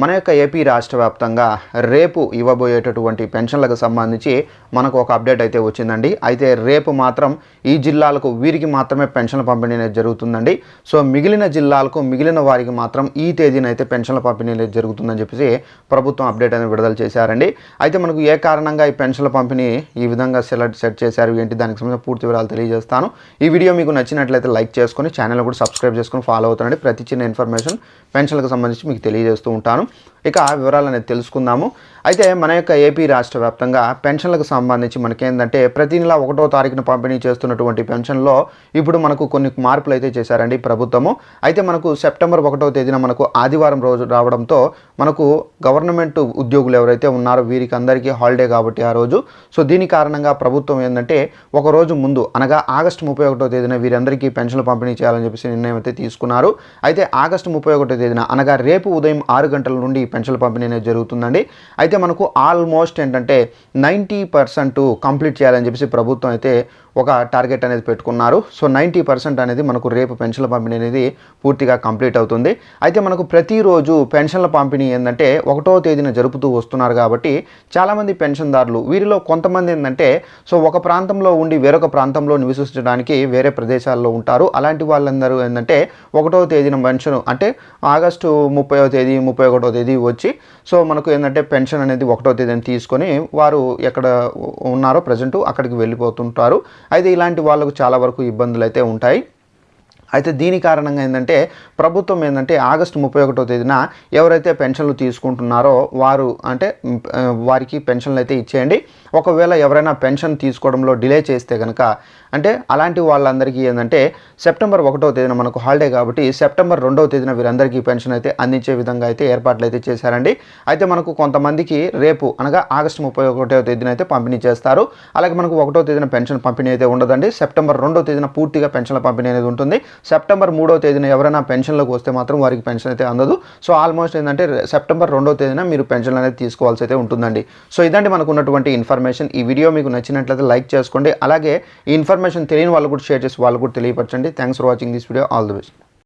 మన యొక్క ఏపీ రాష్ట్ర వ్యాప్తంగా రేపు ఇవ్వబోయేటటువంటి పెన్షన్లకు సంబంధించి మనకు ఒక అప్డేట్ అయితే వచ్చిందండి. అయితే రేపు మాత్రం ఈ జిల్లాలకు వీరికి మాత్రమే పెన్షన్ల పంపిణీ అనేది జరుగుతుందండి. సో మిగిలిన జిల్లాలకు మిగిలిన వారికి మాత్రం ఈ తేదీన అయితే పెన్షన్ల పంపిణీ అనేది జరుగుతుందని చెప్పేసి ప్రభుత్వం అప్డేట్ అనేది విడుదల చేశారండి. అయితే మనకు ఏ కారణంగా ఈ పెన్షన్ల పంపిణీ ఈ విధంగా సెలెక్ట్ సెట్ చేశారు ఏంటి? దానికి సంబంధించిన పూర్తి వివరాలు తెలియజేస్తాను. ఈ వీడియో మీకు నచ్చినట్లయితే లైక్ చేసుకొని ఛానల్ కూడా సబ్స్క్రైబ్ చేసుకొని ఫాలో అవుతానండి. ప్రతి చిన్న ఇన్ఫర్మేషన్ పెన్షన్లకు సంబంధించి మీకు తెలియజేస్తూ ఉంటాను. ఇక ఆ వివరాలు అనేది తెలుసుకుందాము. అయితే మన యొక్క ఏపీ రాష్ట్ర వ్యాప్తంగా పెన్షన్లకు సంబంధించి మనకేంటంటే ప్రతి నెల ఒకటో తారీఖున పంపిణీ చేస్తున్నటువంటి పెన్షన్లో ఇప్పుడు మనకు కొన్ని మార్పులు అయితే చేశారండి ప్రభుత్వము. అయితే మనకు సెప్టెంబర్ ఒకటో తేదీన మనకు ఆదివారం రోజు రావడంతో మనకు గవర్నమెంట్ ఉద్యోగులు ఎవరైతే ఉన్నారో వీరికి అందరికీ హాలిడే కాబట్టి ఆ రోజు. సో దీని కారణంగా ప్రభుత్వం ఏంటంటే ఒక రోజు ముందు అనగా ఆగస్టు ముప్పై ఒకటో తేదీన వీరందరికీ పెన్షన్లు పంపిణీ చేయాలని చెప్పేసి నిర్ణయం అయితే తీసుకున్నారు. అయితే ఆగస్టు ముప్పై ఒకటో తేదీన అనగా రేపు ఉదయం ఆరు గంటల నుండి ఈ పెన్షన్ల పంపిణీ అనేది జరుగుతుందండి. అయితే మనకు ఆల్మోస్ట్ ఏంటంటే నైంటీ పర్సెంట్ కంప్లీట్ చేయాలని చెప్పేసి ప్రభుత్వం అయితే ఒక టార్గెట్ అనేది పెట్టుకున్నారు. సో నైంటీ పర్సెంట్ అనేది మనకు రేపు పెన్షన్ల పంపిణీ అనేది పూర్తిగా కంప్లీట్ అవుతుంది. అయితే మనకు ప్రతిరోజు పెన్షన్ల పంపిణీ ఏంటంటే ఒకటో తేదీన జరుపుతూ వస్తున్నారు కాబట్టి చాలామంది పెన్షన్దారులు వీరిలో కొంతమంది ఏంటంటే సో ఒక ప్రాంతంలో ఉండి వేరొక ప్రాంతంలో నివసించడానికి వేరే ప్రదేశాల్లో ఉంటారు. అలాంటి వాళ్ళందరూ ఏంటంటే ఒకటో తేదీన పెన్షన్ అంటే ఆగస్టు ముప్పైవ తేదీ ముప్పై ఒకటో తేదీ వచ్చి సో మనకు ఏంటంటే పెన్షన్ అనేది ఒకటో తేదీని తీసుకొని వారు ఎక్కడ ఉన్నారో ప్రజెంట్ అక్కడికి వెళ్ళిపోతుంటారు. అయితే ఇలాంటి వాళ్ళకు చాలా వరకు ఇబ్బందులు అయితే ఉంటాయి. అయితే దీని కారణంగా ఏంటంటే ప్రభుత్వం ఏంటంటే ఆగస్టు ముప్పై ఒకటో తేదీన ఎవరైతే పెన్షన్లు తీసుకుంటున్నారో వారు అంటే వారికి పెన్షన్లు అయితే ఇచ్చేయండి. ఒకవేళ ఎవరైనా పెన్షన్ తీసుకోవడంలో డిలే చేస్తే కనుక అంటే అలాంటి వాళ్ళందరికీ ఏంటంటే సెప్టెంబర్ ఒకటో తేదీన మనకు హాలిడే కాబట్టి సెప్టెంబర్ రెండవ తేదీన వీరందరికీ పెన్షన్ అయితే అందించే విధంగా అయితే ఏర్పాట్లు అయితే చేశారండి. అయితే మనకు కొంతమందికి రేపు అనగా ఆగస్టు ముప్పై ఒకటో తేదీన అయితే పంపిణీ చేస్తారు. అలాగే మనకు ఒకటో తేదీన పెన్షన్ పంపిణీ అయితే ఉండదండి. సెప్టెంబర్ రెండో తేదీన పూర్తిగా పెన్షన్ల పంపిణీ అనేది ఉంటుంది. సెప్టెంబర్ మూడో తేదీన ఎవరైనా పెన్షన్లోకి వస్తే మాత్రం వారికి పెన్షన్ అయితే అందదు. సో ఆల్మోస్ట్ ఏంటంటే సెప్టెంబర్ రెండో తేదీన మీరు పెన్షన్ అనేది తీసుకోవాల్సి అయితే ఉంటుందండి. సో ఇదండి మనకు ఉన్నటువంటి ఇన్ఫర్మేషన్. ఈ వీడియో మీకు నచ్చినట్లయితే లైక్ చేసుకోండి. అలాగే ఈ ఇన్ఫర్మేషన్ తెలియని వాళ్ళు కూడా షేర్ చేసి వాళ్ళు కూడా తెలియపరచండి. Thanks for watching this video. All the best.